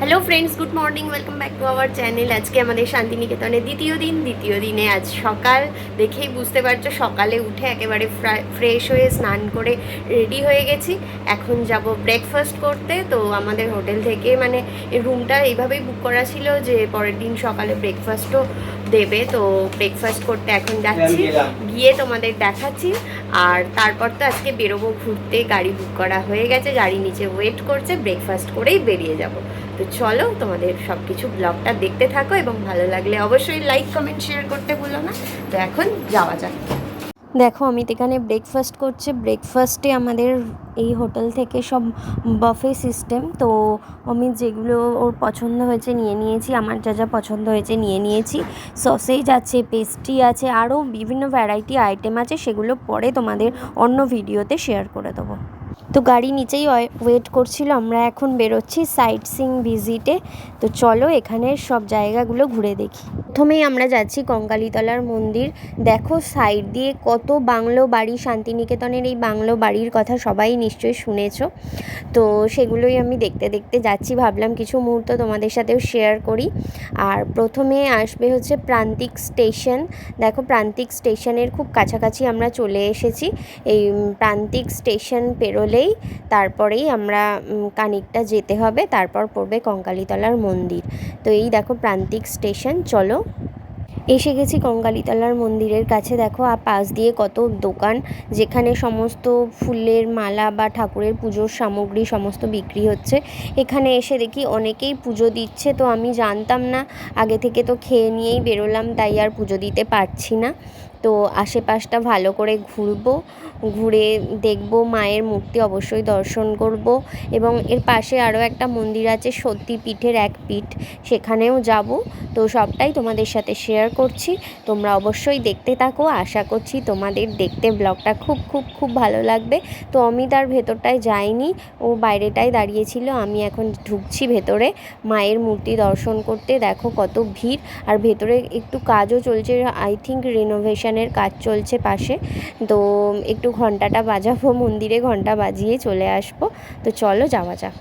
Hello friends good morning welcome back to our channel আজকে আমাদের শান্তিনিকেতনের দ্বিতীয় দিন দ্বিতীয় দিনে আজ সকাল। দেখেই বুঝতে পারছ সকালে উঠে একেবারে ফ্রেশ হয়ে স্নান করে রেডি হয়ে গেছি। এখন যাব ব্রেকফাস্ট করতে। তো আমাদের হোটেল থেকে মানে রুমটা এইভাবেই বুক করা ছিল যে পরের দিন সকালে ব্রেকফাস্টও দেবে। তো ব্রেকফাস্ট করতে এখন যাচ্ছি। গিয়ে তোমাদের দেখাচ্ছি। আর তারপর তো আজকে বেরোবো ঘুরতে। গাড়ি বুক করা হয়ে গেছে। গাড়ি নিচে ওয়েট করছে। ব্রেকফাস্ট করেই বেরিয়ে যাব। তো চলো তোমাদের সব কিছু ব্লগটা দেখতে থাকো এবং ভালো লাগলে অবশ্যই লাইক কমেন্ট শেয়ার করতে ভুলো না। তো এখন যাওয়া যাক। দেখো, অমিত এখানে ব্রেকফাস্ট করছে। ব্রেকফাস্টে আমাদের এই হোটেল থেকে সব বাফে সিস্টেম তো অমিত যেগুলো ওর পছন্দ হয়েছে নিয়ে নিয়েছি, আমার যা যা পছন্দ হয়েছে নিয়ে নিয়েছি। সসেজ আছে পেস্ট্রি আছে আরও বিভিন্ন ভ্যারাইটি আইটেম আছে, সেগুলো পরে তোমাদের অন্য ভিডিওতে শেয়ার করে দেবো। তো গাড়ি নিচেই ওয়েট করছিল, আমরা এখন বেরোচ্ছি সাইট সিং ভিজিটে তো চলো এখানের সব জায়গাগুলো ঘুরে দেখি। প্রথমেই আমরা যাচ্ছি কঙ্কালীতলার মন্দির। দেখো সাইড দিয়ে কত বাংলো বাড়ি, শান্তিনিকেতনের এই বাংলো বাড়ির কথা সবাই নিশ্চয়ই শুনেছ। তো সেগুলোই আমি দেখতে দেখতে যাচ্ছি, ভাবলাম কিছু মুহূর্ত তোমাদের সাথেও শেয়ার করি। আর প্রথমে আসবে হচ্ছে প্রান্তিক স্টেশন। দেখো প্রান্তিক স্টেশনের খুব কাছাকাছি আমরা চলে এসেছি। এই প্রান্তিক স্টেশন পেরোলেই তারপরেই আমরা কানিকটা যেতে হবে। তারপর পড়বে কঙ্কালীতলার মন্দির। তো এই দেখো প্রান্তিক স্টেশন, চলো। এসে গেছি কঙ্কালীতলার মন্দিরের কাছে। দেখো আর পাশ দিয়ে কত দোকান, যেখানে সমস্ত ফুলের মালা বা ঠাকুরের পুজোর সামগ্রী সমস্ত বিক্রি হচ্ছে। এখানে এসে দেখি অনেকেই পুজো দিচ্ছে, তো আমি জানতাম না। আগে থেকে তো খেয়ে নিয়েই বেরোলাম, তাই আর পুজো দিতে পারছি না। তো আশেপাশটা ভালো করে ঘুরবো, ঘুরে দেখব, মায়ের মূর্তি অবশ্যই দর্শন করব এবং এর পাশে আরও একটা মন্দির আছে সত্যি পীঠের এক পীঠ, সেখানেও যাব। তো সবটাই তোমাদের সাথে শেয়ার করছি, তোমরা অবশ্যই দেখতে থাকো। আশা করছি তোমাদের দেখতে ব্লগটা খুব খুব খুব ভালো লাগবে। তো অমিত আর ভেতরটায় যাইনি ও বাইরেটায় দাঁড়িয়েছিল, আমি এখন ঢুকছি ভেতরে। মায়ের মূর্তি দর্শন করতে দেখো কত ভিড়, আর ভেতরে একটু কাজও চলছে আই থিঙ্ক রিনোভেশনের কাজ চলছে পাশে। তো একটু ঘন্টাটা বাজাবো, মন্দিরে ঘণ্টা বাজিয়ে চলে আসব। তো চলো যাওয়া যাক।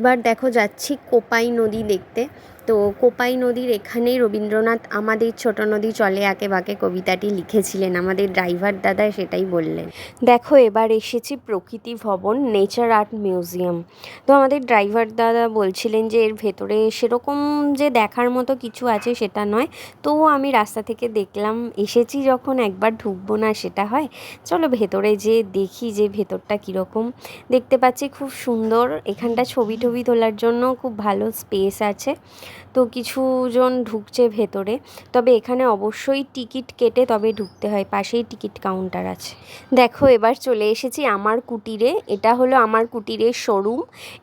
এবার দেখো যাচ্ছি কোপাই নদী দেখতে। তো কোপাই নদীর এখানেই রবীন্দ্রনাথ আমাদের ছোট নদী চলে আঁকে বাঁকে কবিতাটি লিখেছিলেন। আমাদের ড্রাইভার দাদা সেটাই বললেন। দেখো, এবার এসেছি প্রকৃতি ভবন, নেচার আর্ট মিউজিয়াম। তো আমাদের ড্রাইভার দাদা বলছিলেন যে, এর ভেতরে সেরকম যে দেখার মতো কিছু আছে সেটা নয়। তো আমি রাস্তা থেকে দেখলাম, এসেছি যখন একবার, ঢুকবো না সেটা হয়। চলো ভেতরে যে দেখি যে ভেতরটা কীরকম। দেখতে পাচ্ছি খুব সুন্দর, এখানটা ছবি টবি তোলার জন্য খুব ভালো স্পেস আছে। তো কিছুজন ঢুকছে ভেতরে। তবে এখানে অবশ্যই টিকিট কেটে তবে ঢুকতে হয়, পাশেই টিকিট কাউন্টার আছে। দেখো, এবার চলে এসেছি আমার কুটিরে। এটা হলো আমার কুটিরের শোরুম।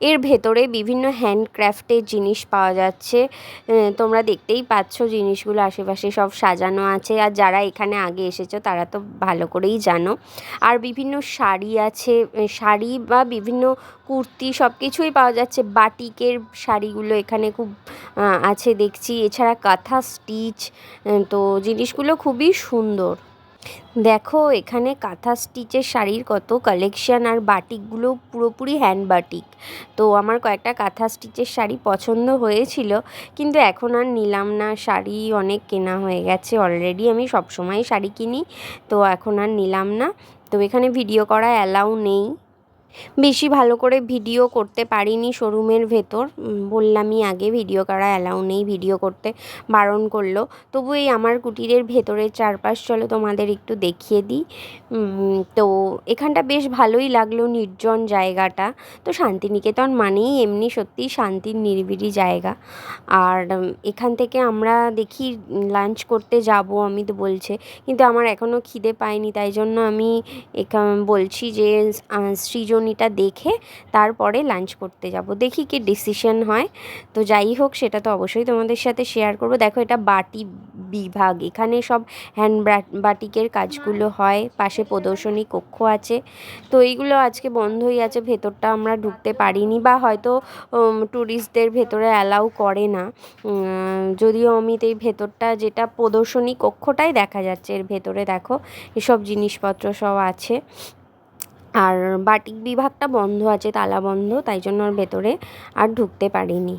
এর ভেতরে বিভিন্ন হ্যান্ডক্রাফটের জিনিস পাওয়া যাচ্ছে। তোমরা দেখতেই পাচ্ছ জিনিসগুলো, আশেপাশে সব সাজানো আছে। আর যারা এখানে আগে এসেছ, তারা তো ভালো করেই জানো। আর বিভিন্ন শাড়ি আছে শাড়ি বা বিভিন্ন কুর্তি সব কিছুই পাওয়া যাচ্ছে। বাটিকের শাড়িগুলো এখানে খুব আছে দেখছি। এছাড়া কাঁথা স্টিচ তো জিনিসগুলো খুবই সুন্দর। দেখো, এখানে কাঁথা স্টিচের শাড়ির কত কালেকশান আর বাটিকগুলো পুরোপুরি হ্যান্ড বাটিক তো আমার কয়েকটা কাঁথা স্টিচের শাড়ি পছন্দ হয়েছিল, কিন্তু এখন আর নিলাম না। শাড়ি অনেক কেনা হয়ে গেছে। অলরেডি আমি সবসময় শাড়ি কিনি, তো এখন আর নিলাম না। তো এখানে ভিডিও করা অ্যালাউ নেই। বেশি ভালো করে ভিডিও করতে পারিনি শোরুমের ভেতর। বললামই আগে ভিডিও করা অ্যালাউ নেই ভিডিও করতে বারণ করল। তবু এই আমার কুটিরের ভেতরের চারপাশ চলো তোমাদের একটু দেখিয়ে দিই। তো এখানটা বেশ ভালোই লাগল নির্জন জায়গাটা। তো শান্তিনিকেতন মানেই এমনি সত্যিই শান্তির নিরিবিলি জায়গা। আর এখান থেকে আমরা দেখি লাঞ্চ করতে যাব আমি তো বলছে। কিন্তু আমার এখনও খিদে পায়নি তাই জন্য আমি এখান বলছি যে আহ, সৃজনীটা দেখে তারপরে লাঞ্চ করতে যাব। দেখি কি ডিসিশন হয়। তো যাই হোক, সেটা তো অবশ্যই তোমাদের সাথে শেয়ার করব। দেখো, এটা বাটি বিভাগ। এখানে সব হ্যান্ড বাটিকের কাজগুলো হয়। পাশে প্রদর্শনী কক্ষ আছে। তো এইগুলো আজকে বন্ধই আছে। ভেতরটা আমরা ঢুকতে পারিনি বা হয়তো ট্যুরিস্টদের ভেতরে অ্যালাউ করে না। যদিও অমিত এই ভেতরটা যেটা প্রদর্শনী কক্ষটাই দেখা যাচ্ছে। এর ভেতরে দেখো, এসব জিনিসপত্র সব আছে। আর বাটিক বিভাগটা বন্ধ আছে, তালা বন্ধ, তাই জন্য ওর ভেতরে আর ঢুকতে পারিনি।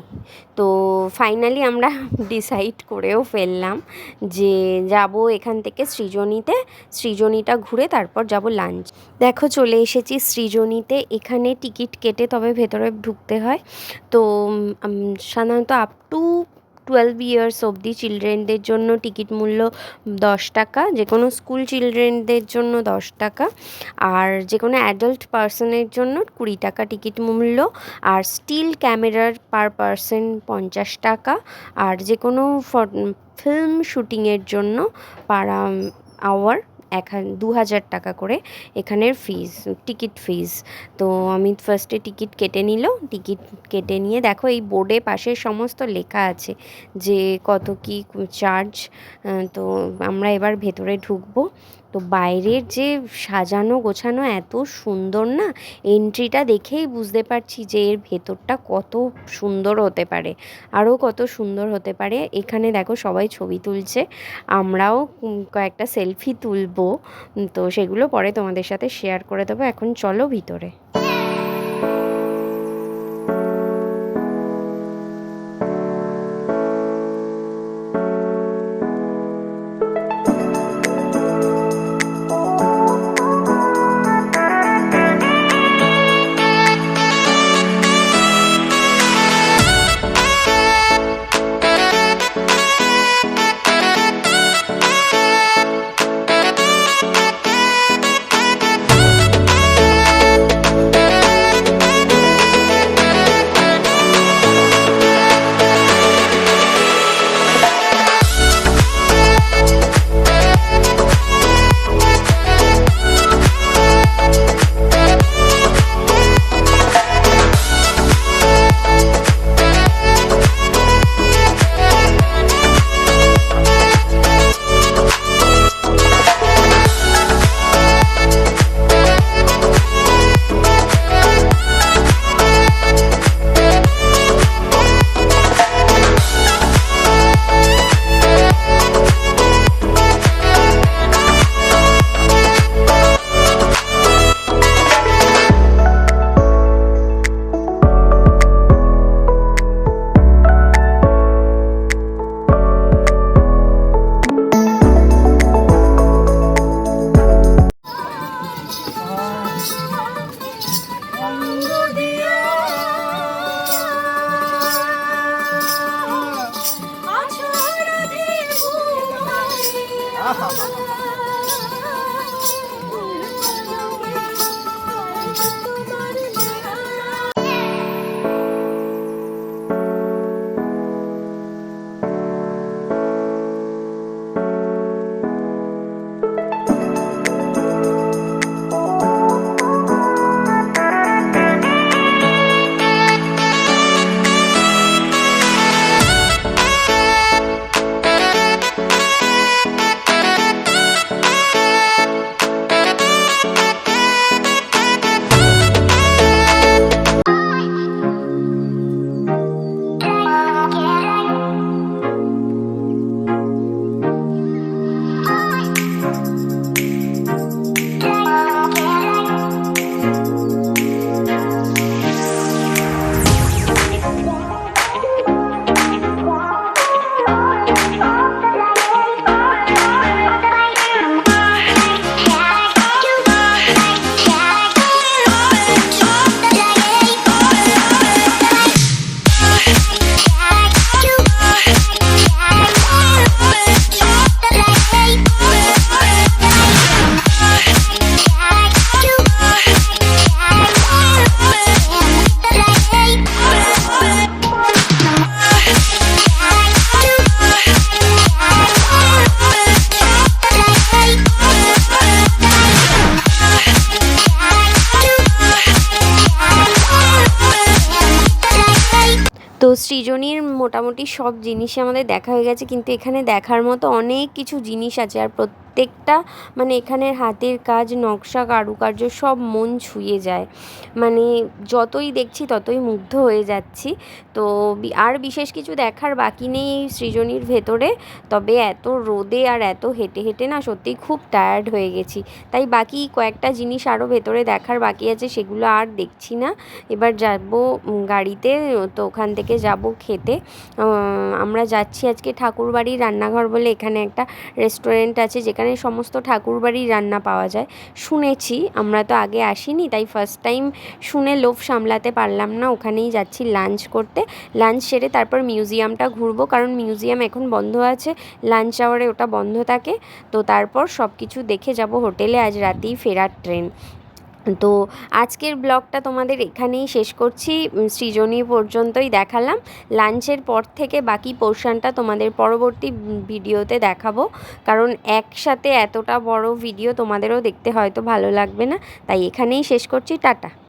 তো ফাইনালি আমরা ডিসাইড করেও ফেললাম যে যাব এখান থেকে সৃজনীতে, সৃজনীটা ঘুরে তারপর যাব লাঞ্চ দেখো চলে এসেছি সৃজনীতে, এখানে টিকিট কেটে তবে ভেতরে ঢুকতে হয়। তো সাধারণত আপ টু টুয়েলভ ইয়ার্স অবধি চিলড্রেনদের জন্য টিকিট মূল্য দশ টাকা যে কোনো স্কুল চিলড্রেনদের জন্য দশ টাকা, আর যে কোনো অ্যাডাল্ট পার্সনের জন্য কুড়ি টাকা টিকিট মূল্য, আর স্টিল ক্যামেরার পার পার্সন পঞ্চাশ টাকা, আর যে কোনো ফিল্ম শ্যুটিংয়ের জন্য পার আওয়ার এক দু হাজার টাকা করে এখানের ফিজ টিকিট ফিজ তো আমি ফার্স্টে টিকিট কেটে নিল টিকিট কেটে নিয়ে দেখো এই বোর্ডে পাশে সমস্ত লেখা আছে যে কত কি চার্জ তো আমরা এবার ভেতরে ঢুকবো। তো বাইরের যে সাজানো গোছানো এত সুন্দর না এন্ট্রিটা দেখেই বুঝতে পারছি যে এর ভেতরটা কত সুন্দর হতে পারে, আরও কত সুন্দর হতে পারে। এখানে দেখো সবাই ছবি তুলছে, আমরাও কয়েকটা সেলফি তুলবো, তো সেগুলো পরে তোমাদের সাথে শেয়ার করে দেবো। এখন চলো ভিতরে। তো সৃজনীর মোটামুটি সব জিনিসই আমাদের দেখা হয়ে গেছে, কিন্তু এখানে দেখার মতো অনেক কিছু জিনিস আছে আর প্রত্যেকটা মানে এখানের হাতের কাজ, নকশা, কারুকার্য সব মন ছুঁয়ে যায়। মানে যতই দেখছি ততই মুগ্ধ হয়ে যাচ্ছি। তো আর বিশেষ কিছু দেখার বাকি নেই এই সৃজনীর ভেতরে। তবে এত রোদে আর এত হেঁটে হেঁটে না সত্যিই খুব টায়ার্ড হয়ে গেছি। তাই বাকি কয়েকটা জিনিস আরও ভেতরে দেখার বাকি আছে, সেগুলো আর দেখছি না। এবার যাব গাড়িতে, তো ওখান থেকে যাব খেতে। আমরা যাচ্ছি আজকে ঠাকুরবাড়ির রান্নাঘর বলে এখানে একটা রেস্টুরেন্ট আছে, যেখানে সমস্ত ঠাকুরবাড়ির রান্না পাওয়া যায়। শুনেছি, আমরা তো আগে আসিনি, তাই ফার্স্ট টাইম শুনে লোভ সামলাতে পারলাম না। ওখানেই যাচ্ছি লাঞ্চ করতে। লাঞ্চ সেরে তারপর মিউজিয়ামটা ঘুরবো, কারণ মিউজিয়াম এখন বন্ধ আছে। লাঞ্চ আওয়ারে ওটা বন্ধ থাকে। তো তারপর সব কিছু দেখে যাব হোটেলে আজ রাতেই ফেরার ট্রেন তো আজকের ব্লগটা তোমাদের এখানেই শেষ করছি। সৃজনী পর্যন্তই দেখালাম। লাঞ্চের পর থেকে বাকি পোর্শনটা তোমাদের পরবর্তী ভিডিওতে দেখাবো। কারণ একসাথে এতটা বড় ভিডিও তোমাদেরও দেখতে হয়তো ভালো লাগবে না। তাই এখানেই শেষ করছি। টাটা।